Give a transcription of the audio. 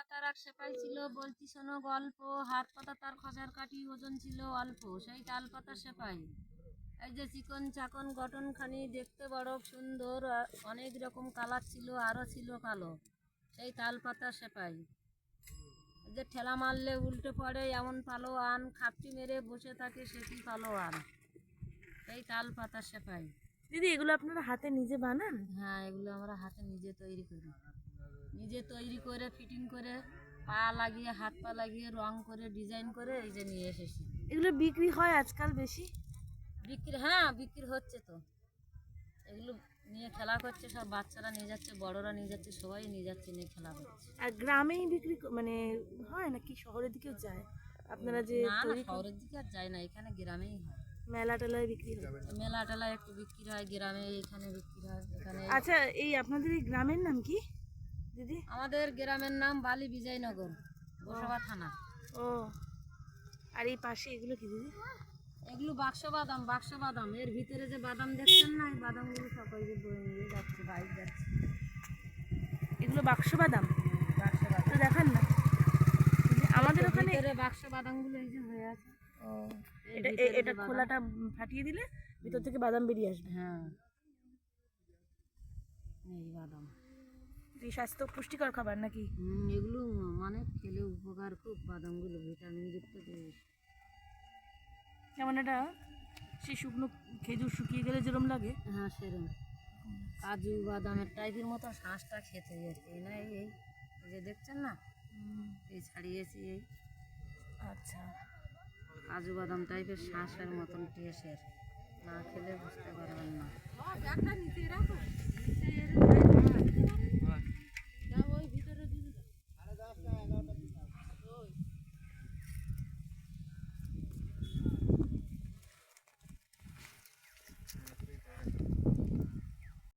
কাটার এক সেপাই ছিল বলছি শোনো গল্প। হাত পাতা তার খসার কাঠি ওজন ছিল অল্প সেই তাল পাতা সেপাই। এই যে চিকন চাকন গঠনখানি দেখতে বড় সুন্দর অনেক রকম কালার ছিল আরও ছিল কালো সেই তাল পাতা সেপাই যে ঠেলা মারলে উল্টে পড়ে এমন পালো আন খাপটি মেরে বসে থাকে সেটি পালো আন সেই তাল পাতা সেপাই। দিদি এগুলো আপনারা হাতে নিজে বানান? হ্যাঁ এগুলো আমরা হাতে নিজে তৈরি করি। নিজে তৈরি করে ফিটিং করে পা লাগিয়ে হাত পা লাগিয়ে রং করে ডিজাইন করে এই যে নিয়ে এসেছি। এগুলো বিক্রি হয় আজকাল বেশি? বিক্রি হ্যাঁ বিক্রি হচ্ছে তো। এগুলো নিয়ে খেলা করছে সব বাচ্চারা নিয়ে যাচ্ছে বড়রা নিয়ে যাচ্ছে সবাই নিয়ে যাচ্ছে নিয়ে খেলা করছে। আর গ্রামেই বিক্রি মানে হয় নাকি? শহরের দিকেও যায়? আপনারা যে শহরের দিকে আর যায় না এখানে গ্রামেই হয়। মেলা টেলায় বিক্রি হয়? মেলা টেলায় একটু বিক্রি হয় গ্রামে এখানে বিক্রি হয় এখানে আচ্ছা এই আপনাদের এই গ্রামের নাম কি? দিদি? আমাদের গ্রামের নাম বালি বিজয়নগর গোসাবা থানা। ও। আর এই পাশে এগুলো কি দিদি? এগুলো বাক্স বাদাম বাক্স বাদাম। এর ভিতরে যে বাদাম দেখছেন না এই বাদামগুলো সবাই যে বয়ে নিয়ে যাচ্ছে বাইক যাচ্ছে। এগুলো বাক্স বাদাম? বাক্স বাদাম। দেখান না। আমাদের ওখানে বাক্স বাদামগুলো এই যে হয়ে আছে। ও, এটা এটা খোলাটা ফাটিয়ে দিলে ভিতর থেকে বাদাম বেরিয়ে আসবে। হ্যাঁ। এই বাদাম। স্বাস্থ্য পুষ্টিকর খাবার নাকি? এগুলো মানে খেলে উপকার খুব বাদামগুলো ভিটামিন যুক্ত জিনিস। যেমন এটা সেই শুকনো খেজুর শুকিয়ে গেলে যেরকম লাগে। হ্যাঁ সেরকম কাজু বাদামের টাইপের মতো শ্বাসটা খেতে কি। না এই যে দেখছেন না? এই ছাড়িয়েছি এই। আচ্ছা। কাজু বাদাম টাইপের শ্বাসের মতন টেস্টের না খেলে বুঝতে পারবেন না।